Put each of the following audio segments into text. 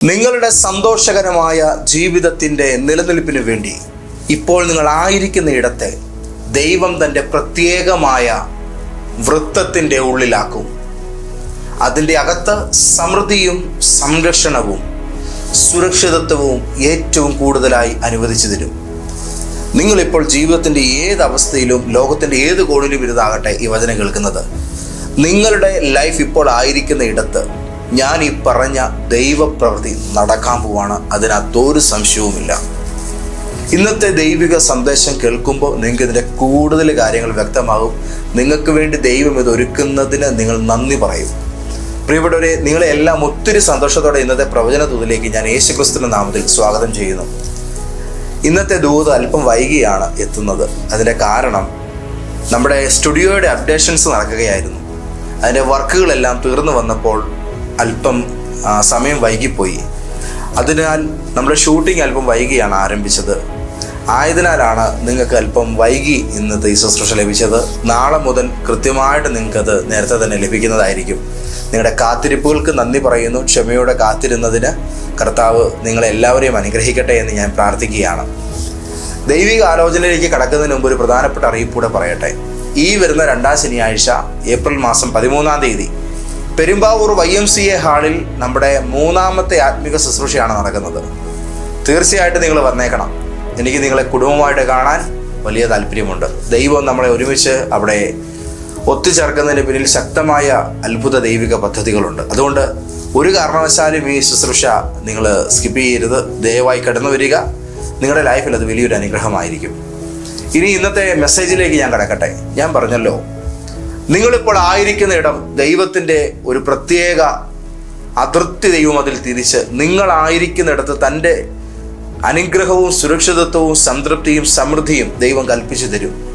നിങ്ങളുടെ സന്തോഷകരമായ ജീവിതത്തിന്റെ നിലനിൽപ്പിന് വേണ്ടി ഇപ്പോൾ നിങ്ങൾ ആയിരിക്കുന്ന ഇടത്തെ ദൈവം തന്റെ പ്രത്യേകമായ വൃത്തത്തിന്റെ ഉള്ളിലാക്കും. അതിന്റെ അകത്ത് സമൃദ്ധിയും സംരക്ഷണവും സുരക്ഷിതത്വവും ഏറ്റവും കൂടുതലായി അനുവദിച്ചു തരും. നിങ്ങളിപ്പോൾ ജീവിതത്തിന്റെ ഏത് അവസ്ഥയിലും ലോകത്തിന്റെ ഏത് കോണിലും ഇരുന്നാകട്ടെ ഈ വചനം കേൾക്കുന്നത്. നിങ്ങളുടെ ലൈഫ് ഇപ്പോൾ ആയിരിക്കുന്ന ഇടത്ത് ഞാൻ ഈ പറഞ്ഞ ദൈവപ്രവൃത്തി നടക്കാൻ പോവാണ്. അതിനകത്തൊരു സംശയവുമില്ല. ഇന്നത്തെ ദൈവിക സന്ദേശം കേൾക്കുമ്പോൾ നിങ്ങൾക്ക് ഇതിന്റെ കൂടുതൽ കാര്യങ്ങൾ വ്യക്തമാകും. നിങ്ങൾക്ക് വേണ്ടി ദൈവം ഇത് ഒരുക്കുന്നതിന് നിങ്ങൾ നന്ദി പറയും. പ്രിയപ്പെട്ടവരെ നിങ്ങളെ എല്ലാം ഒത്തിരി സന്തോഷത്തോടെ ഇന്നത്തെ പ്രവചന ദൂതിലേക്ക് ഞാൻ യേശുക്രിസ്തുവിന്റെ നാമത്തിൽ സ്വാഗതം ചെയ്യുന്നു. ഇന്നത്തെ ദൂത് അല്പം വൈകിയാണ് എത്തുന്നത്. അതിന്റെ കാരണം നമ്മുടെ സ്റ്റുഡിയോയുടെ അപ്ഡേഷൻസ് നടക്കുകയായിരുന്നു. അതിന്റെ വർക്കുകളെല്ലാം തീർന്നു വന്നപ്പോൾ അല്പം സമയം വൈകിപ്പോയി. അതിനാൽ നമ്മുടെ ഷൂട്ടിംഗ് അല്പം വൈകിയാണ് ആരംഭിച്ചത്. ആയതിനാലാണ് നിങ്ങൾക്ക് അല്പം വൈകി ഇന്നത്തെ ഈ ശുശ്രൂഷ ലഭിച്ചത്. നാളെ മുതൽ കൃത്യമായിട്ട് നിങ്ങൾക്കത് നേരത്തെ തന്നെ ലഭിക്കുന്നതായിരിക്കും. നിങ്ങളുടെ കാത്തിരിപ്പുകൾക്ക് നന്ദി പറയുന്നു. ക്ഷമയോടെ കാത്തിരുന്നതിന് കർത്താവ് നിങ്ങളെല്ലാവരെയും അനുഗ്രഹിക്കട്ടെ എന്ന് ഞാൻ പ്രാർത്ഥിക്കുകയാണ്. ദൈവിക ആലോചനയിലേക്ക് കടക്കുന്നതിന് മുമ്പ് ഒരു പ്രധാനപ്പെട്ട അറിയിപ്പൂടെ പറയട്ടെ. ഈ വരുന്ന രണ്ടാം ശനിയാഴ്ച ഏപ്രിൽ മാസം പതിമൂന്നാം തീയതി Perumbavoor Y M C A ഹാളിൽ നമ്മുടെ മൂന്നാമത്തെ ആത്മിക ശുശ്രൂഷയാണ് നടക്കുന്നത്. തീർച്ചയായിട്ടും നിങ്ങൾ വന്നേക്കണം. എനിക്ക് നിങ്ങളെ കുടുംബമായിട്ട് കാണാൻ വലിയ താല്പര്യമുണ്ട്. ദൈവം നമ്മളെ ഒരുമിച്ച് അവിടെ ഒത്തുചേർക്കുന്നതിന് പിന്നിൽ ശക്തമായ അത്ഭുത ദൈവിക പദ്ധതികളുണ്ട്. അതുകൊണ്ട് ഒരു കാരണവശാലും ഈ ശുശ്രൂഷ നിങ്ങൾ സ്കിപ്പ് ചെയ്യരുത്. ദയവായി കടന്നു വരിക. നിങ്ങളുടെ ലൈഫിൽ അത് വലിയൊരു അനുഗ്രഹമായിരിക്കും. ഇനി ഇന്നത്തെ മെസ്സേജിലേക്ക് ഞാൻ കിടക്കട്ടെ. ഞാൻ പറഞ്ഞല്ലോ നിങ്ങളിപ്പോൾ ആയിരിക്കുന്ന ഇടം ദൈവത്തിന്റെ ഒരു പ്രത്യേക അതിർത്തി ദൈവം അതിൽ തിരിച്ച് നിങ്ങളായിരിക്കുന്നിടത്ത് തന്റെ അനുഗ്രഹവും സുരക്ഷിതത്വവും സംതൃപ്തിയും സമൃദ്ധിയും ദൈവം കൽപ്പിച്ചു തരും.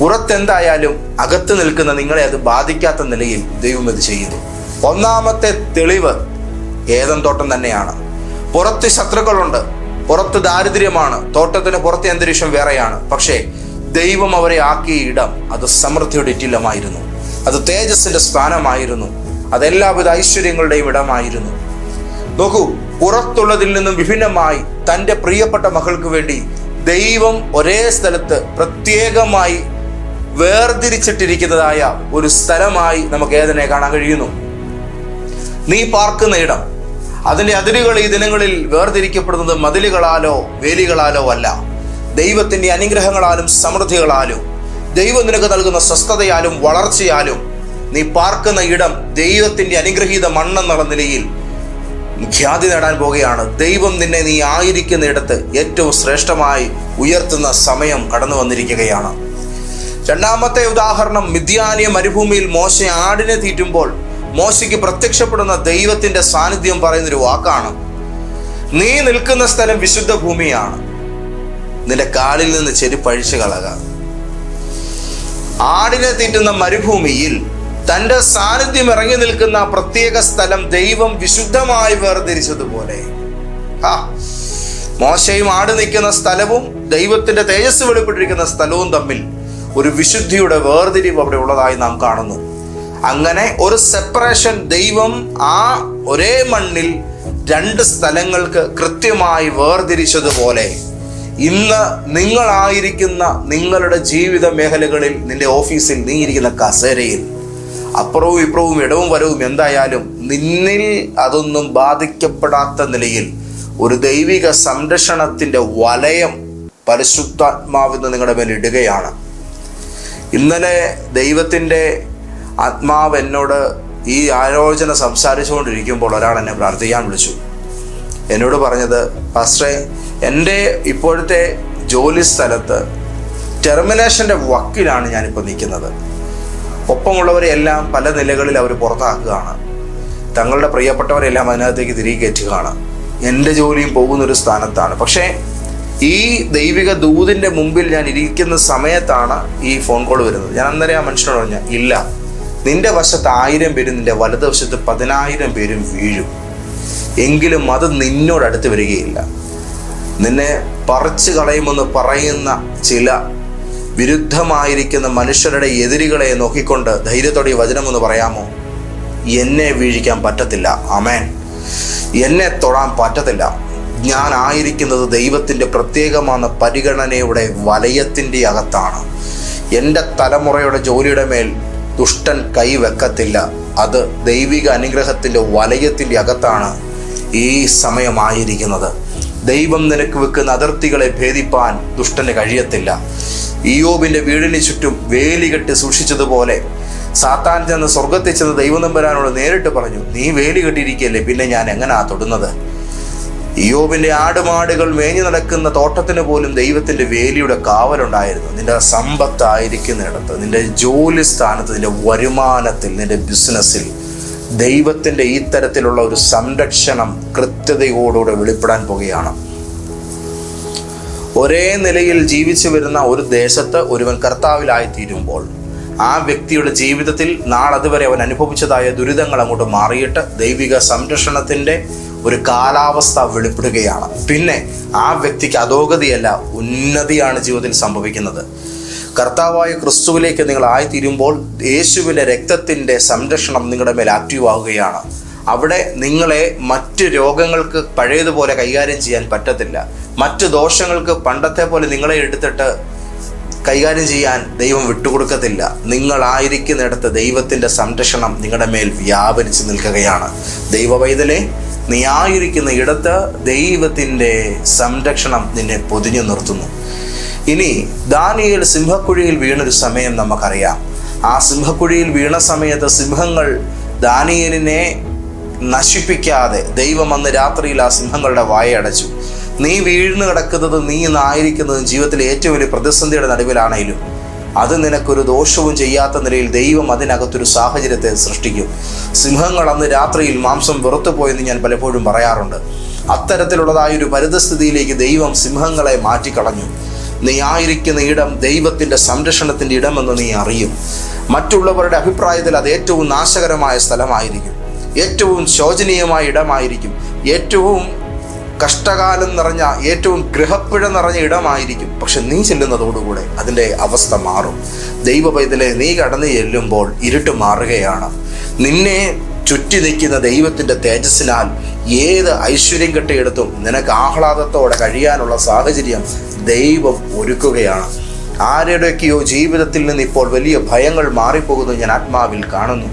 പുറത്തെന്തായാലും അകത്ത് നിൽക്കുന്ന നിങ്ങളെ അത് ബാധിക്കാത്ത നിലയിൽ ദൈവം ഇത് ചെയ്യുന്നു. ഒന്നാമത്തെ തെളിവ് ഏതം തോട്ടം തന്നെയാണ്. പുറത്ത് ശത്രുക്കളുണ്ട്. പുറത്ത് ദാരിദ്ര്യമാണ്. തോട്ടത്തിന് പുറത്തെ അന്തരീക്ഷം വേറെയാണ്. പക്ഷേ ദൈവം അവരെ ആക്കിയ ഇടം അത് സമൃദ്ധിയുടെ ഇറ്റില്ലമായിരുന്നു അത് തേജസ്സിന്റെ സ്ഥാനമായിരുന്നു. അതെല്ലാവിധ ഐശ്വര്യങ്ങളുടെയും ഇടമായിരുന്നു. നോക്കൂ പുറത്തുള്ളതിൽ നിന്നും വിഭിന്നമായി തന്റെ പ്രിയപ്പെട്ട മകൾക്ക് വേണ്ടി ദൈവം ഒരേ സ്ഥലത്ത് പ്രത്യേകമായി വേർതിരിച്ചിട്ടിരിക്കുന്നതായ ഒരു സ്ഥലമായി നമുക്ക് ഏതിനെ കാണാൻ കഴിയുന്നു? നീ പാർക്കുന്ന ഇടം. അതിന്റെ അതിരുകൾ ഈ ദിനങ്ങളിൽ വേർതിരിക്കപ്പെടുന്നത് മതിലുകളാലോ വേലികളാലോ അല്ല. ദൈവത്തിന്റെ അനുഗ്രഹങ്ങളാലും സമൃദ്ധികളാലും ദൈവം നിനക്ക് നൽകുന്ന സ്വസ്ഥതയാലും വളർച്ചയാലും നീ പാർക്കുന്ന ഇടം ദൈവത്തിന്റെ അനുഗ്രഹീത മണ്ണെന്നുള്ള നിലയിൽ ഖ്യാതി നേടാൻ പോകുകയാണ് ദൈവം നിന്നെ നീ ആയിരിക്കുന്ന ഇടത്ത് ഏറ്റവും ശ്രേഷ്ഠമായി ഉയർത്തുന്ന സമയം കടന്നു വന്നിരിക്കുകയാണ്. രണ്ടാമത്തെ ഉദാഹരണം മിഥ്യാനിയ മരുഭൂമിയിൽ മോശ ആടിനെ തീറ്റുമ്പോൾ മോശയ്ക്ക് പ്രത്യക്ഷപ്പെടുന്ന ദൈവത്തിന്റെ സാന്നിധ്യം പറയുന്നൊരു വാക്കാണ്. നീ നിൽക്കുന്ന സ്ഥലം വിശുദ്ധ ഭൂമിയാണ്. നിന്റെ കാലിൽ നിന്ന് ചെരുപ്പഴിച്ചു കളക. ആടിനെ തീറ്റുന്ന മരുഭൂമിയിൽ തന്റെ സാന്നിധ്യം ഇറങ്ങി നിൽക്കുന്ന പ്രത്യേക സ്ഥലം ദൈവം വിശുദ്ധമായി വേർതിരിച്ചതുപോലെ. ആ മോശയും ആട് നിൽക്കുന്ന സ്ഥലവും ദൈവത്തിന്റെ തേജസ് വെളിപ്പെട്ടിരിക്കുന്ന സ്ഥലവും തമ്മിൽ ഒരു വിശുദ്ധിയുടെ വേർതിരിവ് അവിടെ ഉള്ളതായി നാം കാണുന്നു. അങ്ങനെ ഒരു സെപ്പറേഷൻ ദൈവം ആ ഒരേ മണ്ണിൽ രണ്ട് സ്ഥലങ്ങൾക്ക് കൃത്യമായി വേർതിരിച്ചതുപോലെ ഇന്ന് നിങ്ങളായിരിക്കുന്ന നിങ്ങളുടെ ജീവിത മേഖലകളിൽ നിന്റെ ഓഫീസിൽ നീ ഇരിക്കുന്ന കസേരയിൽ അപ്പുറവും ഇപ്പുറവും ഇടവും വരവും എന്തായാലും നിന്നിൽ അതൊന്നും ബാധിക്കപ്പെടാത്ത നിലയിൽ ഒരു ദൈവിക സംരക്ഷണത്തിന്റെ വലയം പരിശുദ്ധാത്മാവിന്ന് നിങ്ങളുടെ മേൽ ഇടുകയാണ്. ഇന്നലെ ദൈവത്തിന്റെ ആത്മാവ് എന്നോട് ഈ ആലോചന സംസാരിച്ചുകൊണ്ടിരിക്കുമ്പോൾ ഒരാൾ എന്നെ പ്രാർത്ഥിക്കാൻ വിളിച്ചു. എന്നോട് പറഞ്ഞത് പാസ്റ്ററെ എന്റെ ഇപ്പോഴത്തെ ജോലി സ്ഥലത്ത് ടെർമിനേഷന്റെ വക്കിലാണ് ഞാനിപ്പോൾ നിൽക്കുന്നത്. ഒപ്പമുള്ളവരെ എല്ലാം പല നിലകളിൽ അവർ പുറത്താക്കുകയാണ്. തങ്ങളുടെ പ്രിയപ്പെട്ടവരെല്ലാം അതിനകത്തേക്ക് തിരികെ കയറ്റുകയാണ്. എന്റെ ജോലിയും പോകുന്നൊരു സ്ഥാനത്താണ്. പക്ഷേ ഈ ദൈവിക ദൂതിന്റെ മുമ്പിൽ ഞാൻ ഇരിക്കുന്ന സമയത്താണ് ഈ ഫോൺ കോൾ വരുന്നത്. ഞാൻ അന്നേരം ആ മനുഷ്യനോട് പറഞ്ഞ ഇല്ല നിന്റെ വശത്ത് ആയിരം പേരും നിന്റെ വലതുവശത്ത് പതിനായിരം പേരും വീഴും. എങ്കിലും അത് നിന്നോട് അടുത്ത് വരികയില്ല. നിന്നെ പറിച്ചു കളയുമെന്ന് പറയുന്ന ചില വിരുദ്ധമായിരിക്കുന്ന മനുഷ്യരുടെ എതിരികളെ നോക്കിക്കൊണ്ട് ധൈര്യത്തോടെ ഈ വചനമെന്ന് പറയാമോ? എന്നെ വീഴിക്കാൻ പറ്റത്തില്ല. അമേൻ എന്നെ തൊടാൻ പറ്റത്തില്ല. ഞാൻ ആയിരിക്കുന്നത് ദൈവത്തിന്റെ പ്രത്യേകമാണ് പരിഗണനയുടെ വലയത്തിന്റെ അകത്താണ്. എന്റെ തലമുറയുടെ ജോലിയുടെ മേൽ ദുഷ്ടൻ കൈവെക്കത്തില്ല അത് ദൈവിക അനുഗ്രഹത്തിന്റെ വലയത്തിന്റെ അകത്താണ് ഈ സമയമായിരിക്കുന്നത്. ദൈവം നിനക്ക് വെക്കുന്ന അതിർത്തികളെ ഭേദിപ്പാൻ ദുഷ്ടന് കഴിയത്തില്ല. ഇയോബിന്റെ വീടിന് ചുറ്റും വേലി കെട്ടി സൂക്ഷിച്ചതുപോലെ സാത്താൻ ചെന്ന് സ്വർഗത്തിൽ ചെന്ന് ദൈവനമ്പരാനോട് നേരിട്ട് പറഞ്ഞു നീ വേലി കെട്ടിയിരിക്കുകയല്ലേ പിന്നെ ഞാൻ എങ്ങനാ തൊടുന്നത്? ഇയോബിന്റെ ആടുമാടുകൾ മേഞ്ഞു നടക്കുന്ന തോട്ടത്തിന് പോലും ദൈവത്തിന്റെ വേലിയുടെ കാവലുണ്ടായിരുന്നു. നിന്റെ സമ്പത്തായിരിക്കുന്നിടത്ത് നിന്റെ ജോലി സ്ഥാനത്ത് നിന്റെ വരുമാനത്തിൽ നിന്റെ ബിസിനസ്സിൽ ദൈവത്തിന്റെ ഈ തരത്തിലുള്ള ഒരു സംരക്ഷണം കൃത്യതയോടുകൂടെ വെളിപ്പെടാൻ പോകുകയാണ്. ഒരേ നിലയിൽ ജീവിച്ചു വരുന്ന ഒരു ദേശത്ത് ഒരുവൻ കർത്താവിലായി തീരുമ്പോൾ ആ വ്യക്തിയുടെ ജീവിതത്തിൽ നാളതുവരെ അവൻ അനുഭവിച്ചതായ ദുരിതങ്ങൾ അങ്ങോട്ട് മാറിയിട്ട് ദൈവിക സംരക്ഷണത്തിന്റെ ഒരു കാലാവസ്ഥ വെളിപ്പെടുകയാണ്. പിന്നെ ആ വ്യക്തിക്ക് അധോഗതിയല്ല ഉന്നതിയാണ് ജീവിതത്തിൽ സംഭവിക്കുന്നത്. കർത്താവായ ക്രിസ്തുവിലേക്ക് നിങ്ങൾ ആയിത്തീരുമ്പോൾ യേശുവിന്റെ രക്തത്തിന്റെ സംരക്ഷണം നിങ്ങളുടെ മേൽ ആക്റ്റീവ് ആവുകയാണ്. അവിടെ നിങ്ങളെ മറ്റ് രോഗങ്ങൾക്ക് പഴയതുപോലെ കൈകാര്യം ചെയ്യാൻ പറ്റത്തില്ല. മറ്റ് ദോഷങ്ങൾക്ക് പണ്ടത്തെ പോലെ നിങ്ങളെ എടുത്തിട്ട് കൈകാര്യം ചെയ്യാൻ ദൈവം വിട്ടുകൊടുക്കത്തില്ല. നിങ്ങളായിരിക്കുന്നിടത്ത് ദൈവത്തിന്റെ സംരക്ഷണം നിങ്ങളുടെ മേൽ വ്യാപരിച്ച് നിൽക്കുകയാണ്. ദൈവവൈതലെ നീ ആയിരിക്കുന്ന ഇടത്ത് ദൈവത്തിന്റെ സംരക്ഷണം നിന്നെ പൊതിഞ്ഞു നിർത്തുന്നു. ഇനി ദാനിയേൽ സിംഹക്കുഴിയിൽ വീണൊരു സമയം നമുക്കറിയാം. ആ സിംഹക്കുഴിയിൽ വീണ സമയത്ത് സിംഹങ്ങൾ ദാനിയലിനെ നശിപ്പിക്കാതെ ദൈവം അന്ന് രാത്രിയിൽ ആ സിംഹങ്ങളുടെ വായ അടച്ചു. നീ വീഴ്ന്നു കിടക്കുന്നത് നീ ഇന്നായിരിക്കുന്നതും ജീവിതത്തിലെ ഏറ്റവും വലിയ പ്രതിസന്ധിയുടെ നടുവിലാണേലും. അത് നിനക്കൊരു ദോഷവും ചെയ്യാത്ത നിലയിൽ ദൈവം അതിനകത്തൊരു സാഹചര്യത്തെ സൃഷ്ടിക്കും. സിംഹങ്ങൾ അന്ന് രാത്രിയിൽ മാംസം വെറുത്തു പോയെന്ന് ഞാൻ പലപ്പോഴും പറയാറുണ്ട്. അത്തരത്തിലുള്ളതായ ഒരു പരിതസ്ഥിതിയിലേക്ക് ദൈവം സിംഹങ്ങളെ മാറ്റിക്കളഞ്ഞു. നീ ആയിരിക്കുന്ന ഇടം ദൈവത്തിന്റെ സംരക്ഷണത്തിന്റെ ഇടമെന്ന് നീ അറിയും. മറ്റുള്ളവരുടെ അഭിപ്രായത്തിൽ അത് ഏറ്റവും നാശകരമായ സ്ഥലമായിരിക്കും. ഏറ്റവും ശോചനീയമായ ഇടമായിരിക്കും. ഏറ്റവും കഷ്ടകാലം നിറഞ്ഞ ഏറ്റവും ഗൃഹപ്പിഴ നിറഞ്ഞ ഇടമായിരിക്കും. പക്ഷെ നീ ചെല്ലുന്നതോടുകൂടെ അതിന്റെ അവസ്ഥ മാറും. ദൈവ പൈതലെ നീ കടന്നു ചെല്ലുമ്പോൾ ഇരുട്ട് മാറുകയാണ്. നിന്നെ ചുറ്റി നിൽക്കുന്ന ദൈവത്തിന്റെ തേജസ്സിനാൽ ഏത് ഐശ്വര്യം കെട്ടിയെടുത്തും നിനക്ക് ആഹ്ലാദത്തോടെ കഴിയാനുള്ള സാഹചര്യം ദൈവം ഒരുക്കുകയാണ്. ആരുടെയൊക്കെയോ ജീവിതത്തിൽ നിന്ന് ഇപ്പോൾ വലിയ ഭയങ്ങൾ മാറിപ്പോകുന്നു ഞാൻ ആത്മാവിൽ കാണുന്നു.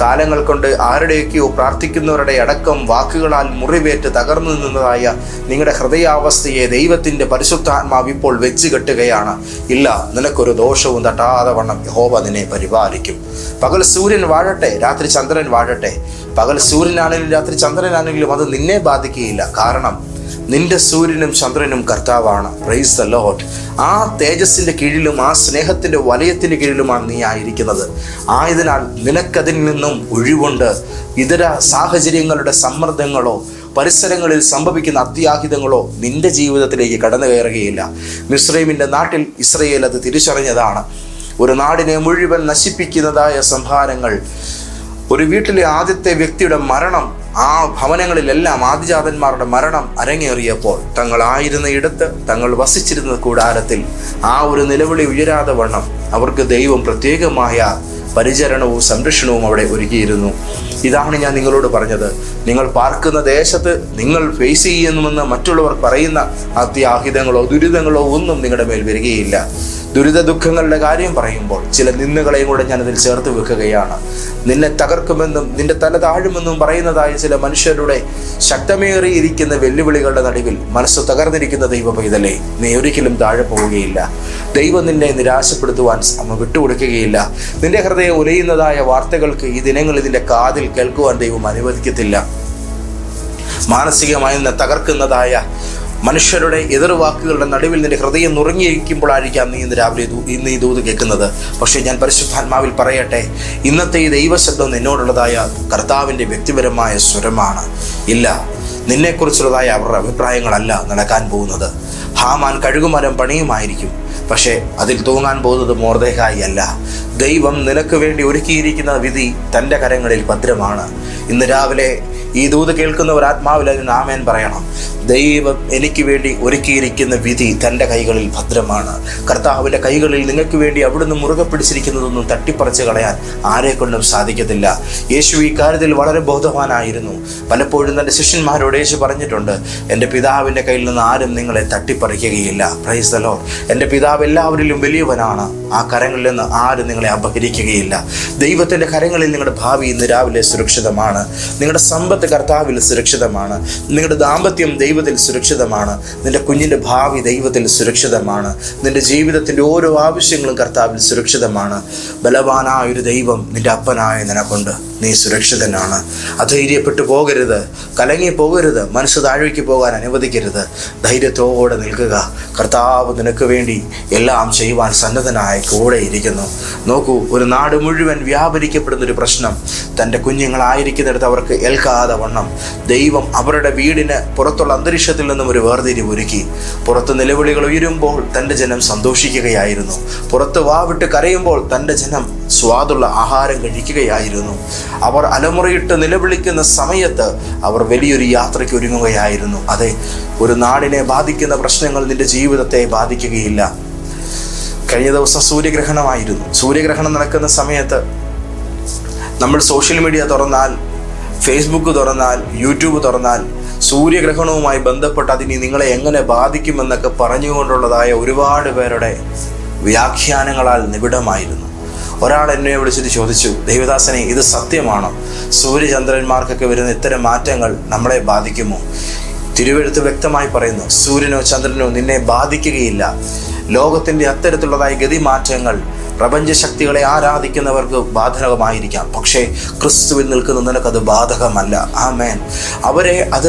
കാലങ്ങൾ കൊണ്ട് ആരുടെയൊക്കെയോ പ്രാർത്ഥിക്കുന്നവരുടെ അടക്കം വാക്കുകളാൽ മുറിവേറ്റ് തകർന്നു നിന്നതായ നിങ്ങളുടെ ഹൃദയാവസ്ഥയെ ദൈവത്തിന്റെ പരിശുദ്ധാത്മാവ് ഇപ്പോൾ വെച്ച് കെട്ടുകയാണ്. ഇല്ല നിനക്കൊരു ദോഷവും തട്ടാതെ വണ്ണം യഹോബ നിന്നെ പരിപാലിക്കും. പകൽ സൂര്യൻ വാഴട്ടെ രാത്രി ചന്ദ്രൻ വാഴട്ടെ. പകൽ സൂര്യനാണെങ്കിലും രാത്രി ചന്ദ്രനാണെങ്കിലും അത് നിന്നെ ബാധിക്കുകയില്ല. കാരണം നിന്റെ സൂര്യനും ചന്ദ്രനും കർത്താവാണ്. പ്രൈസ് ദ ലോഡ് ആ തേജസ്സിന്റെ കീഴിലും ആ സ്നേഹത്തിന്റെ വലയത്തിന്റെ കീഴിലുമാണ് നീ ആയിരിക്കുന്നത്. ആയതിനാൽ നിനക്കതിൽ നിന്നും ഒഴിവുണ്ട്. ഇതര സാഹചര്യങ്ങളുടെ സമ്മർദ്ദങ്ങളോ പരിസരങ്ങളിൽ സംഭവിക്കുന്ന അത്യാഹിതങ്ങളോ നിന്റെ ജീവിതത്തിലേക്ക് കടന്നു കയറുകയില്ല മിസ്രൈമിന്റെ നാട്ടിൽ ഇസ്രയേൽ അത് തിരിച്ചറിഞ്ഞതാണ്. ഒരു നാടിനെ മുഴുവൻ നശിപ്പിക്കുന്നതായ സംഹാരങ്ങൾ ഒരു വീട്ടിലെ ആദ്യത്തെ വ്യക്തിയുടെ മരണം ആ ഭവനങ്ങളിലെല്ലാം ആദിജാതന്മാരുടെ മരണം അരങ്ങേറിയപ്പോൾ തങ്ങളായിരുന്ന ഇടത്ത് തങ്ങൾ വസിച്ചിരുന്ന കൂടാരത്തിൽ ആ ഒരു നിലവിളി ഉയരാതെ വണ്ണം അവർക്ക് ദൈവം പ്രത്യേകമായ പരിചരണവും സംരക്ഷണവും അവിടെ ഒരുക്കിയിരുന്നു. ഇതാണ് ഞാൻ നിങ്ങളോട് പറഞ്ഞത്. നിങ്ങൾ പാർക്കുന്ന ദേശത്ത് നിങ്ങൾ ഫേസ് ചെയ്യുന്നുവെന്ന് മറ്റുള്ളവർ പറയുന്ന അത്യാഹിതങ്ങളോ ദുരിതങ്ങളോ ഒന്നും നിങ്ങളുടെ മേൽ വരികയില്ല. ദുരിത ദുഃഖങ്ങളുടെ കാര്യം പറയുമ്പോൾ ചില നിന്നുകളെയും കൂടെ അതിൽ ചേർത്ത് വെക്കുകയാണ്. നിന്നെ തകർക്കുമെന്നും നിന്റെ തല താഴുമെന്നും പറയുന്നതായ ചില മനുഷ്യരുടെ ശക്തമേറിയിരിക്കുന്ന വെല്ലുവിളികളുടെ നടുവിൽ മനസ്സ് തകർന്നിരിക്കുന്ന ദൈവ പൈതലേ നീ ഒരിക്കലും താഴെ പോവുകയില്ല. ദൈവം നിന്നെ നിരാശപ്പെടുത്തുവാൻ അമ്മ വിട്ടുകൊടുക്കുകയില്ല. നിന്റെ ഹൃദയം ഉലയുന്നതായ വാർത്തകൾക്ക് ഈ ദിനങ്ങളിൽ നിന്റെ കാതിൽ കേൾക്കുവാൻ ദൈവം അനുവദിക്കത്തില്ല. മാനസികമായി നിന്നെ തകർക്കുന്നതായ മനുഷ്യരുടെ എതിർവാക്കുകളുടെ നടുവിൽ നിന്റെ ഹൃദയം നുറങ്ങിയിരിക്കുമ്പോഴായിരിക്കാം നീ ഇന്ന് രാവിലെ ഇന്ന് ഈ ദൂത് കേൾക്കുന്നത്. പക്ഷേ ഞാൻ പരിശുദ്ധാത്മാവിൽ പറയട്ടെ ഇന്നത്തെ ഈ ദൈവശബ്ദം നിന്നോടുള്ളതായ കർത്താവിന്റെ വ്യക്തിപരമായ സ്വരമാണ്. ഇല്ല നിന്നെക്കുറിച്ചുള്ളതായ അവരുടെ അഭിപ്രായങ്ങളല്ല നടക്കാൻ പോകുന്നത്. ഹാമാൻ കഴുകുമരം പണിയുമായിരിക്കും പക്ഷേ അതിൽ തൂങ്ങാൻ പോകുന്നത് മോർദേഹായി അല്ല. ദൈവം നിനക്ക് വേണ്ടി ഒരുക്കിയിരിക്കുന്ന വിധി തന്റെ കരങ്ങളിൽ ഭദ്രമാണ്. ഇന്ന് രാവിലെ ഈ ദൂത് കേൾക്കുന്നവർ ആത്മാവിൽ അതിന് ആമേൻ പറയണം. ദൈവം എനിക്ക് വേണ്ടി ഒരുക്കിയിരിക്കുന്ന വിധി തന്റെ കൈകളിൽ ഭദ്രമാണ്. കർത്താവിന്റെ കൈകളിൽ നിങ്ങൾക്ക് വേണ്ടി അവിടുന്ന് മുറുകെ പിടിച്ചിരിക്കുന്നതൊന്നും തട്ടിപ്പറിച്ച് കളയാൻ ആരെക്കൊണ്ടും സാധിക്കത്തില്ല. യേശു ഈ കാര്യത്തിൽ വളരെ ബോധവാനായിരുന്നു. പലപ്പോഴും തന്റെ ശിഷ്യന്മാരോട് യേശു പറഞ്ഞിട്ടുണ്ട് എന്റെ പിതാവിന്റെ കയ്യിൽ നിന്ന് ആരും നിങ്ങളെ തട്ടിപ്പറിക്കുകയില്ല. പ്രൈസ് ദലോ എന്റെ പിതാവ് എല്ലാവരിലും വലിയവനാണ്. ആ കരങ്ങളിൽ നിന്ന് ആരും നിങ്ങളെ അപഹരിക്കുകയില്ല. ദൈവത്തിന്റെ കരങ്ങളിൽ നിങ്ങളുടെ ഭാവി ഇന്ന് രാവിലെ സുരക്ഷിതമാണ്. നിങ്ങളുടെ സമ്പത്ത് കർത്താവിൽ സുരക്ഷിതമാണ്. നിങ്ങളുടെ ദാമ്പത്യം ദൈവത്തിൽ സുരക്ഷിതമാണ്. നിന്റെ കുഞ്ഞിന്റെ ഭാവി ദൈവത്തിൽ സുരക്ഷിതമാണ്. നിന്റെ ജീവിതത്തിന്റെ ഓരോ ആവശ്യങ്ങളും കർത്താവിൽ സുരക്ഷിതമാണ്. ബലവാനായ ഒരു ദൈവം നിന്റെ അപ്പനായ നിനക്കുണ്ട്. നീ സുരക്ഷിതനാണ്. അധൈര്യപ്പെട്ടു പോകരുത്. കലങ്ങി പോകരുത്. മനസ്സ് താഴേക്ക് പോകാൻ അനുവദിക്കരുത്. ധൈര്യത്തോടെ നിൽക്കുക. കർത്താവ് നിനക്ക് വേണ്ടി എല്ലാം ചെയ്യുവാൻ സന്നദ്ധനായി കൂടെ ഇരിക്കുന്നു. നോക്കൂ ഒരു നാട് മുഴുവൻ വ്യാപരിക്കപ്പെടുന്ന ഒരു പ്രശ്നം. തന്റെ കുഞ്ഞുങ്ങളായിരിക്കുന്നിടത്ത് അവർക്ക് ഏൽക്കാതെ വണ്ണം. ദൈവം അവരുടെ വീടിന് പുറത്തുള്ള അന്തരീക്ഷത്തിൽ നിന്നും ഒരു വേർതിരിവ് ഒരുക്കി. പുറത്ത് നിലവിളികൾ ഉയരുമ്പോൾ തന്റെ ജനം സന്തോഷിക്കുകയായിരുന്നു. പുറത്ത് വാവിട്ട് കരയുമ്പോൾ തന്റെ ജനം സ്വാദുള്ള ആഹാരം കഴിക്കുകയായിരുന്നു. അവർ അലമുറയിട്ട് നിലവിളിക്കുന്ന സമയത്ത് അവർ വലിയൊരു യാത്രയ്ക്ക് ഒരുങ്ങുകയായിരുന്നു. അതെ ഒരു നാടിനെ ബാധിക്കുന്ന പ്രശ്നങ്ങൾ നിന്റെ ജീവിതത്തെ ബാധിക്കുകയില്ല. കഴിഞ്ഞ ദിവസം സൂര്യഗ്രഹണമായിരുന്നു. സൂര്യഗ്രഹണം നടക്കുന്ന സമയത്ത് നമ്മൾ സോഷ്യൽ മീഡിയ തുറന്നാൽ ഫേസ്ബുക്ക് തുറന്നാൽ യൂട്യൂബ് തുറന്നാൽ സൂര്യഗ്രഹണവുമായി ബന്ധപ്പെട്ട് അതിനി നിങ്ങളെ എങ്ങനെ ബാധിക്കുമെന്നൊക്കെ പറഞ്ഞുകൊണ്ടുള്ളതായ ഒരുപാട് പേരുടെ വ്യാഖ്യാനങ്ങളാൽ നിബിഡമായിരുന്നു. ഒരാൾ എന്നെ വിളിച്ചിട്ട് ചോദിച്ചു ദേവദാസനെ ഇത് സത്യമാണോ? സൂര്യചന്ദ്രന്മാർക്കൊക്കെ വരുന്ന ഇത്തരം മാറ്റങ്ങൾ നമ്മളെ ബാധിക്കുമോ? തിരുവെഴുത്ത് വ്യക്തമായി പറയുന്നു സൂര്യനോ ചന്ദ്രനോ നിന്നെ ബാധിക്കുകയില്ല. ലോകത്തിന്റെ അത്തരത്തിലുള്ളതായ ഗതിമാറ്റങ്ങൾ പ്രപഞ്ചശക്തികളെ ആരാധിക്കുന്നവർക്ക് ബാധകമായിരിക്കാം. പക്ഷേ ക്രിസ്തുവിൽ നിൽക്കുന്ന നിനക്കത് ബാധകമല്ല. ആ മേൻ അവരെ അത്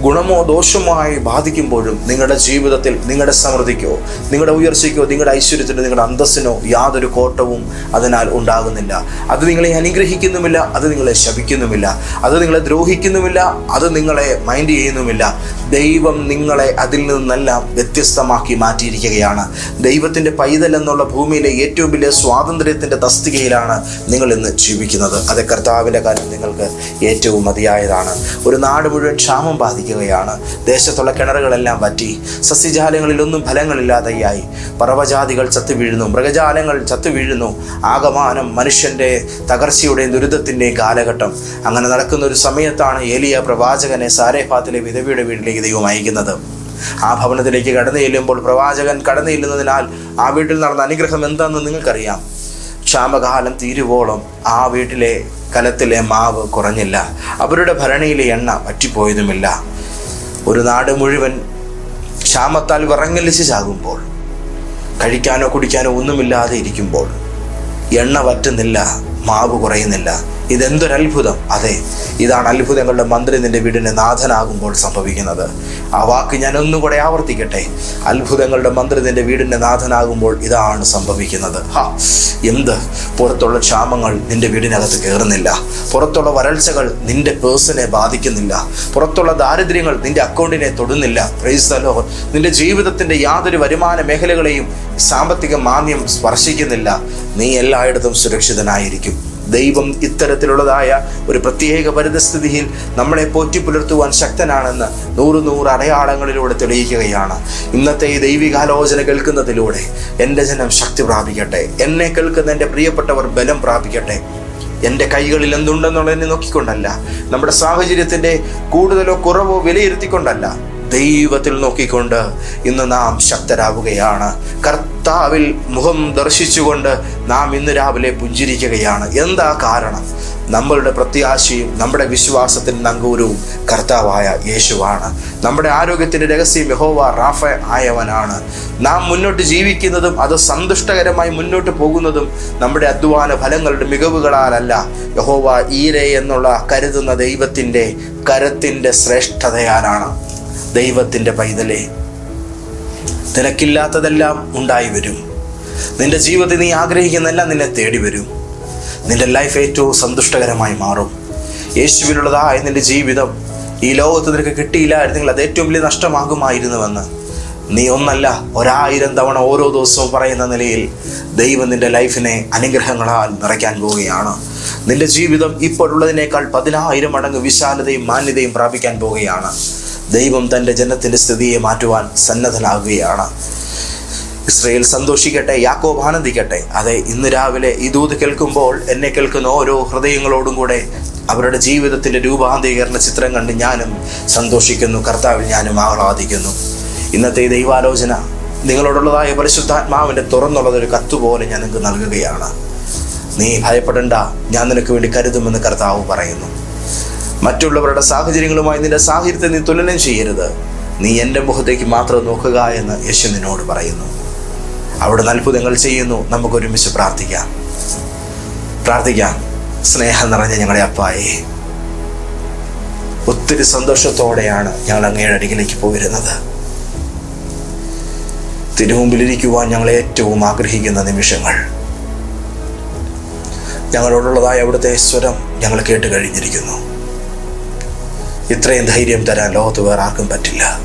ഗുണമോ ദോഷമായി ബാധിക്കുമ്പോഴും നിങ്ങളുടെ ജീവിതത്തിൽ നിങ്ങളുടെ സമൃദ്ധിക്കോ നിങ്ങളുടെ ഉയർച്ചയ്ക്കോ നിങ്ങളുടെ ഐശ്വര്യത്തിനോ നിങ്ങളുടെ അന്തസ്സിനോ യാതൊരു കോട്ടവും അതിനാൽ ഉണ്ടാകുന്നില്ല. അത് നിങ്ങളെ അനുഗ്രഹിക്കുന്നുമില്ല അത് നിങ്ങളെ ശപിക്കുന്നുമില്ല. അത് നിങ്ങളെ ദ്രോഹിക്കുന്നുമില്ല അത് നിങ്ങളെ മൈൻഡ് ചെയ്യുന്നുമില്ല. ദൈവം നിങ്ങളെ അതിൽ നിന്നെല്ലാം വ്യത്യസ്തമാക്കി മാറ്റിയിരിക്കുകയാണ്. ദൈവത്തിന്റെ പൈതൽ എന്നുള്ള ഭൂമിയിലെ ഏറ്റവും വലിയ സ്വാതന്ത്ര്യത്തിന്റെ തസ്തികയിലാണ് നിങ്ങൾ ഇന്ന് ജീവിക്കുന്നത്. അത് കർത്താവിന്റെ കാലം നിങ്ങൾക്ക് ഏറ്റവും മതിയായതാണ്. ഒരു നാട് മുഴുവൻ ക്ഷാമം ബാധിക്കുകയാണ് ദേശത്തുള്ള കിണറുകളെല്ലാം വറ്റി സസ്യജാലങ്ങളിലൊന്നും ഫലങ്ങളില്ലാതെയായി. പറവജാതികൾ ചത്തു വീഴുന്നു മൃഗജാലങ്ങൾ ചത്തു വീഴുന്നു. ആകമാനം മനുഷ്യന്റെ തകർച്ചയുടെയും ദുരിതത്തിന്റെയും കാലഘട്ടം. അങ്ങനെ നടക്കുന്ന ഒരു സമയത്താണ് ഏലിയ പ്രവാചകനെ സാരേഫാത്തിലെ വിധവിയുടെ വീട്ടിലേക്ക് ദൈവം അയക്കുന്നത്. ആ ഭവനത്തിലേക്ക് കടന്നു ചെല്ലുമ്പോൾ പ്രവാചകൻ കടന്നു ചെല്ലുന്നതിനാൽ ആ വീട്ടിൽ നടന്ന അനുഗ്രഹം എന്താണെന്ന് നിങ്ങൾക്കറിയാം. ക്ഷാമകാലം തീരുവോളം ആ വീട്ടിലെ കലത്തിലെ മാവ് കുറഞ്ഞില്ല. അവരുടെ ഭരണിയിലെ എണ്ണ വറ്റിപ്പോയതുമില്ല. ഒരു നാട് മുഴുവൻ ക്ഷാമത്താൽ വിറങ്ങലിച്ച് ചാകുമ്പോൾ കഴിക്കാനോ കുടിക്കാനോ ഒന്നുമില്ലാതെ ഇരിക്കുമ്പോൾ എണ്ണ വറ്റുന്നില്ല. മാവ് കുറയുന്നില്ല. ഇതെന്തൊരത്ഭുതം? അതെ ഇതാണ് അത്ഭുതങ്ങളുടെ മന്ത്രി നിന്റെ വീടിന് നാഥനാകുമ്പോൾ സംഭവിക്കുന്നത്. ആ വാക്ക് ഞാൻ ഒന്നുകൂടെ ആവർത്തിക്കട്ടെ. അത്ഭുതങ്ങളുടെ മന്ത്രി നിന്റെ വീടിന്റെ നാഥനാകുമ്പോൾ ഇതാണ് സംഭവിക്കുന്നത്. ഹാ എന്ത്? പുറത്തുള്ള ക്ഷാമങ്ങൾ നിന്റെ വീടിനകത്ത് കയറുന്നില്ല പുറത്തുള്ള വരൾച്ചകൾ നിന്റെ പേഴ്സണെ ബാധിക്കുന്നില്ല. പുറത്തുള്ള ദാരിദ്ര്യങ്ങൾ നിന്റെ അക്കൗണ്ടിനെ തൊടുന്നില്ല. പ്രൈസ്തലോ നിന്റെ ജീവിതത്തിന്റെ യാതൊരു വരുമാന മേഖലകളെയും സാമ്പത്തിക മാന്യം സ്പർശിക്കുന്നില്ല. നീ എല്ലായിടത്തും സുരക്ഷിതനായിരിക്കും. ദൈവം ഇത്തരത്തിലുള്ളതായ ഒരു പ്രത്യേക പരിതസ്ഥിതിയിൽ നമ്മളെ പോറ്റി പുലർത്തുവാൻ ശക്തനാണെന്ന് നൂറ് നൂറ് അടയാളങ്ങളിലൂടെ തെളിയിക്കുകയാണ്. ഇന്നത്തെ ഈ ദൈവികാലോചന കേൾക്കുന്നതിലൂടെ എന്റെ ജനം ശക്തി പ്രാപിക്കട്ടെ. എന്നെ കേൾക്കുന്ന എന്റെ പ്രിയപ്പെട്ടവർ ബലം പ്രാപിക്കട്ടെ. എന്റെ കൈകളിൽ എന്തുണ്ടെന്നുള്ളതിനെ നോക്കിക്കൊണ്ടല്ല. നമ്മുടെ സാഹചര്യത്തിന്റെ കൂടുതലോ കുറവോ വിലയിരുത്തിക്കൊണ്ടല്ല. ദൈവത്തിൽ നോക്കിക്കൊണ്ട് ഇന്ന് നാം ശക്തരാവുകയാണ് കർത്താവിൽ മുഖം ദർശിച്ചുകൊണ്ട് നാം ഇന്ന് രാവിലെ പുഞ്ചിരിക്കുകയാണ്. എന്താ കാരണം? നമ്മളുടെ പ്രത്യാശയും നമ്മുടെ വിശ്വാസത്തിന് നങ്കൂരവും കർത്താവായ യേശുവാണ്. നമ്മുടെ ആരോഗ്യത്തിന്റെ രഹസ്യം യഹോവ റാഫ ആയവനാണ്. നാം മുന്നോട്ട് ജീവിക്കുന്നതും അത് സന്തുഷ്ടകരമായി മുന്നോട്ട് പോകുന്നതും നമ്മുടെ അധ്വാന ഫലങ്ങളുടെ മികവുകളാലല്ല. യഹോവ ഈരെ എന്നുള്ള കരുതുന്ന ദൈവത്തിന്റെ കരത്തിന്റെ ശ്രേഷ്ഠതയാലാണ്. ദൈവത്തിന്റെ പൈതലേ നിനക്കില്ലാത്തതെല്ലാം ഉണ്ടായി വരും. നിന്റെ ജീവിതത്തിൽ നീ ആഗ്രഹിക്കുന്നതെല്ലാം നിന്നെ തേടി വരും. നിന്റെ ലൈഫ് ഏറ്റവും സന്തുഷ്ടകരമായി മാറും. യേശുവിനുള്ളതായ നിന്റെ ജീവിതം ഈ ലോകത്ത് നിനക്ക് കിട്ടിയില്ലായിരുന്നെങ്കിൽ അത് ഏറ്റവും വലിയ നഷ്ടമാകുമായിരുന്നുവെന്ന്. നീ ഒന്നല്ല ഒരായിരം തവണ ഓരോ ദിവസവും പറയുന്ന നിലയിൽ ദൈവം നിന്റെ ലൈഫിനെ അനുഗ്രഹങ്ങളാൽ നിറയ്ക്കാൻ പോവുകയാണ്. നിന്റെ ജീവിതം ഇപ്പോഴുള്ളതിനേക്കാൾ പതിനായിരം മടങ്ങ് വിശാലതയും മാന്യതയും പ്രാപിക്കാൻ പോവുകയാണ്. ദൈവം തന്റെ ജനത്തിന്റെ സ്ഥിതിയെ മാറ്റുവാൻ സന്നദ്ധനാകുകയാണ്. ഇസ്രയേൽ സന്തോഷിക്കട്ടെ യാക്കോബ് ആനന്ദിക്കട്ടെ. അതെ ഇന്ന് രാവിലെ ഈ ദൂത് കേൾക്കുമ്പോൾ എന്നെ കേൾക്കുന്ന ഓരോ ഹൃദയങ്ങളോടും കൂടെ അവരുടെ ജീവിതത്തിന്റെ രൂപാന്തീകരണ ചിത്രം കണ്ട് ഞാനും സന്തോഷിക്കുന്നു കർത്താവിൽ ഞാനും ആഹ്ലാദിക്കുന്നു. ഇന്നത്തെ ദൈവാലോചന നിങ്ങളോടുള്ളതായ പരിശുദ്ധാത്മാവിന്റെ തുറന്നുള്ളതൊരു കത്തുപോലെ ഞാൻ നിങ്ങൾക്ക് നൽകുകയാണ്. നീ ഭയപ്പെടണ്ട ഞാൻ നിനക്ക് വേണ്ടി കരുതുമെന്ന് കർത്താവ് പറയുന്നു. മറ്റുള്ളവരുടെ സാഹചര്യങ്ങളുമായി നിന്റെ സാഹചര്യത്തെ നീ തുലനം ചെയ്യരുത്. നീ എന്റെ മുഖത്തേക്ക് മാത്രം നോക്കുക എന്ന് യേശു നിന്നോട് പറയുന്നു. അവിടെ അത്ഭുതങ്ങൾ ചെയ്യുന്നു. നമുക്ക് ഒരുമിച്ച് പ്രാർത്ഥിക്കാം. പ്രാർത്ഥിക്കാം. സ്നേഹം നിറഞ്ഞ ഞങ്ങളുടെ അപ്പായെ ഒത്തിരി സന്തോഷത്തോടെയാണ് ഞങ്ങൾ അങ്ങയുടെ അരികിലേക്ക് പോയിരുന്നത്. തിരുമുമ്പിലിരിക്കുവാൻ ഞങ്ങൾ ഏറ്റവും ആഗ്രഹിക്കുന്ന നിമിഷങ്ങൾ. ഞങ്ങളോടുള്ളതായ അവിടുത്തെ സ്വരം ഞങ്ങൾ കേട്ട് കഴിഞ്ഞിരിക്കുന്നു. ഇത്രയും ധൈര്യം തരാൻ ലോകത്ത് വേറെ ആർക്കും പറ്റില്ല.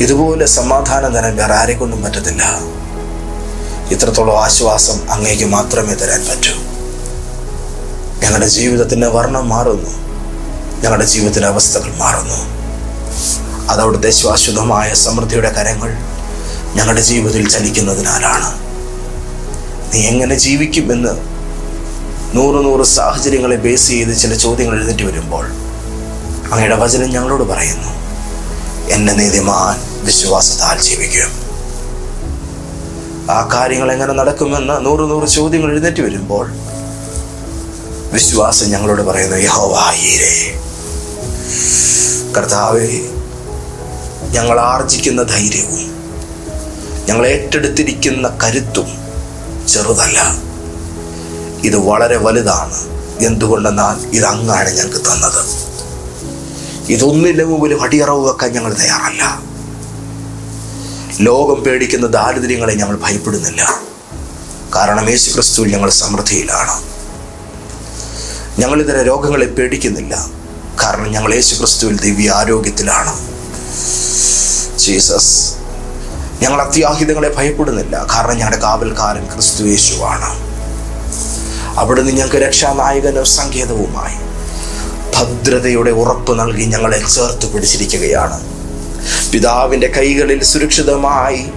ഇതുപോലെ സമാധാനം തരാൻ വേറെ ആരെ കൊണ്ടും പറ്റത്തില്ല. ഇത്രത്തോളം ആശ്വാസം അങ്ങേക്ക് മാത്രമേ തരാൻ പറ്റൂ. ഞങ്ങളുടെ ജീവിതത്തിന്റെ വർണം മാറുന്നു. ഞങ്ങളുടെ ജീവിതത്തിന്റെ അവസ്ഥകൾ മാറുന്നു. അതവിടുത്തെ ശാശ്വതമായ സമൃദ്ധിയുടെ കരങ്ങൾ ഞങ്ങളുടെ ജീവിതത്തിൽ ചലിക്കുന്നതിനാലാണ്. നീ എങ്ങനെ ജീവിക്കുമെന്ന് നൂറ് നൂറ് സാഹചര്യങ്ങളെ ബേസ് ചെയ്ത് ചില ചോദ്യങ്ങൾ എഴുന്നേറ്റ് വരുമ്പോൾ അങ്ങയുടെ വചനം ഞങ്ങളോട് പറയുന്നു എന്നെ നീതിമാൻ വിശ്വാസത്താൽ ജീവിക്കും. ആ കാര്യങ്ങൾ എങ്ങനെ നടക്കുമെന്ന് നൂറ് നൂറ് ചോദ്യങ്ങൾ എഴുന്നേറ്റ് വരുമ്പോൾ വിശ്വാസം ഞങ്ങളോട് പറയുന്നു യഹോവായീരേ കർത്താവേ ഞങ്ങൾ ആർജിക്കുന്ന ധൈര്യവും ഞങ്ങൾ ഏറ്റെടുത്തിരിക്കുന്ന കരുത്തും ചെറുതല്ല. ഇത് വളരെ വലുതാണ്. എന്തുകൊണ്ടെന്നാൽ ഇത് അങ്ങാണ് ഞങ്ങൾക്ക് തന്നത്. ഇതൊന്നിന്റെ മുമ്പിലും അടിയറവ് വെക്കാൻ ഞങ്ങൾ തയ്യാറല്ല. ലോകം പേടിക്കുന്ന ദാരിദ്ര്യങ്ങളെ ഞങ്ങൾ ഭയപ്പെടുന്നില്ല. കാരണം യേശു ക്രിസ്തുവിൽ ഞങ്ങൾ സമൃദ്ധിയിലാണ്. ഞങ്ങൾ ഇതര രോഗങ്ങളെ പേടിക്കുന്നില്ല. കാരണം ഞങ്ങൾ യേശു ക്രിസ്തുവിൽ ദിവ്യ ആരോഗ്യത്തിലാണ് ജീസസ് ഞങ്ങൾ അത്യാഹിതങ്ങളെ ഭയപ്പെടുന്നില്ല. കാരണം ഞങ്ങളുടെ കാവൽക്കാരൻ ക്രിസ്തു യേശുവാണ്. അവിടുന്ന് ഞങ്ങൾക്ക് രക്ഷാനായകനും സങ്കേതവുമായി. ഭദ്രതയുടെ ഉറപ്പ് നൽകി ഞങ്ങളെ ചേർത്ത് പിടിച്ചിരിക്കുകയാണ്. പിതാവിന്റെ കൈകളിൽ സുരക്ഷിതമായി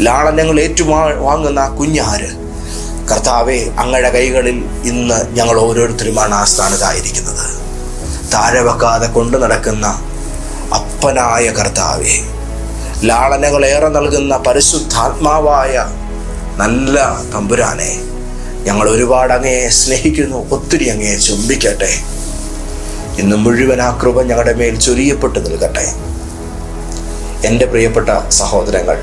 ലാളനങ്ങൾ ഏറ്റുവാ വാങ്ങുന്ന ആ കുഞ്ഞാര്. കർത്താവെ അങ്ങയുടെ കൈകളിൽ ഇന്ന് ഞങ്ങൾ ഓരോരുത്തരുമാണ് ആ സ്ഥാനത്തായിരിക്കുന്നത്. താഴെ വെക്കാതെ കൊണ്ടു നടക്കുന്ന അപ്പനായ കർത്താവെ ഏറെ നൽകുന്ന പരിശുദ്ധാത്മാവായ നല്ല തമ്പുരാനെ ഞങ്ങൾ ഒരുപാട് അങ്ങയെ സ്നേഹിക്കുന്നു. ഒത്തിരി അങ്ങയെ ചുംബിക്കട്ടെ. ഇന്ന് മുഴുവൻ ആ കൃപ ഞങ്ങളുടെ മേൽ ചൊരിയപ്പെട്ട് നിൽക്കട്ടെ. എന്റെ പ്രിയപ്പെട്ട സഹോദരങ്ങൾ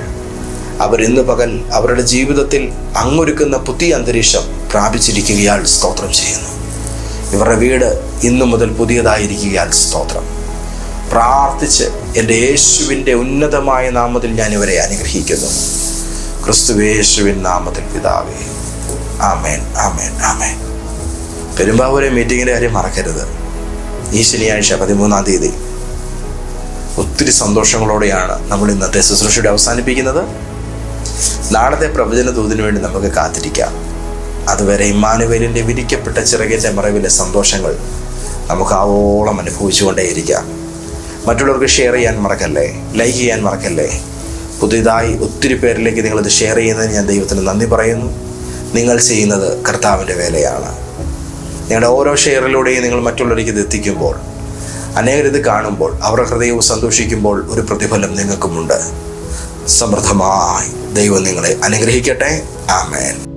അവർ ഇന്ന് പകൽ അവരുടെ ജീവിതത്തിൽ അങ്ങൊരുക്കുന്ന പുതിയ അന്തരീക്ഷം പ്രാപിച്ചിരിക്കുകയാൽ സ്തോത്രം ചെയ്യുന്നു. ഇവരുടെ വീട് ഇന്നു മുതൽ പുതിയതായിരിക്കുകയാൽ സ്തോത്രം. പ്രാർത്ഥിച്ച് എന്റെ യേശുവിന്റെ ഉന്നതമായ നാമത്തിൽ ഞാൻ ഇവരെ അനുഗ്രഹിക്കുന്നു. ക്രിസ്തുവേശുവിൻ നാമത്തിൽ പിതാവേ. ആമേൻ ആമേൻ ആമേൻ. പെരുമ്പാവൂരെ മീറ്റിങ്ങിന്റെ കാര്യം മറക്കരുത്. ഈ ശനിയാഴ്ച പതിമൂന്നാം തീയതി ഒത്തിരി സന്തോഷങ്ങളോടെയാണ് നമ്മൾ ഇന്നത്തെ ശുശ്രൂഷയുടെ അവസാനിപ്പിക്കുന്നത്. നാളത്തെ പ്രവചന തോതിനു വേണ്ടി നമുക്ക് കാത്തിരിക്കാം. അതുവരെ ഇമ്മാനുവേലിന്റെ വിരിക്കപ്പെട്ട ചിറകിന്റെ മറവിലെ സന്തോഷങ്ങൾ നമുക്ക് ആവോളം അനുഭവിച്ചുകൊണ്ടേയിരിക്കാം. മറ്റുള്ളവർക്ക് ഷെയർ ചെയ്യാൻ മറക്കല്ലേ? ലൈക്ക് ചെയ്യാൻ മറക്കല്ലേ? പുതിയതായി ഒത്തിരി പേരിലേക്ക് നിങ്ങളിത് ഷെയർ ചെയ്യുന്നതിന് ഞാൻ ദൈവത്തിന് നന്ദി പറയുന്നു. നിങ്ങൾ ചെയ്യുന്നത് കർത്താവിന്റെ വേലയാണ്. നിങ്ങളുടെ ഓരോ ഷെയറിലൂടെയും നിങ്ങൾ മറ്റുള്ളവർക്ക് ഇത് എത്തിക്കുമ്പോൾ അനേകരിത് കാണുമ്പോൾ അവരുടെ ഹൃദയവും സന്തോഷിക്കുമ്പോൾ ഒരു പ്രതിഫലം നിങ്ങൾക്കുമുണ്ട്. സമൃദ്ധമായി ദൈവം നിങ്ങളെ അനുഗ്രഹിക്കട്ടെ. ആമേൻ.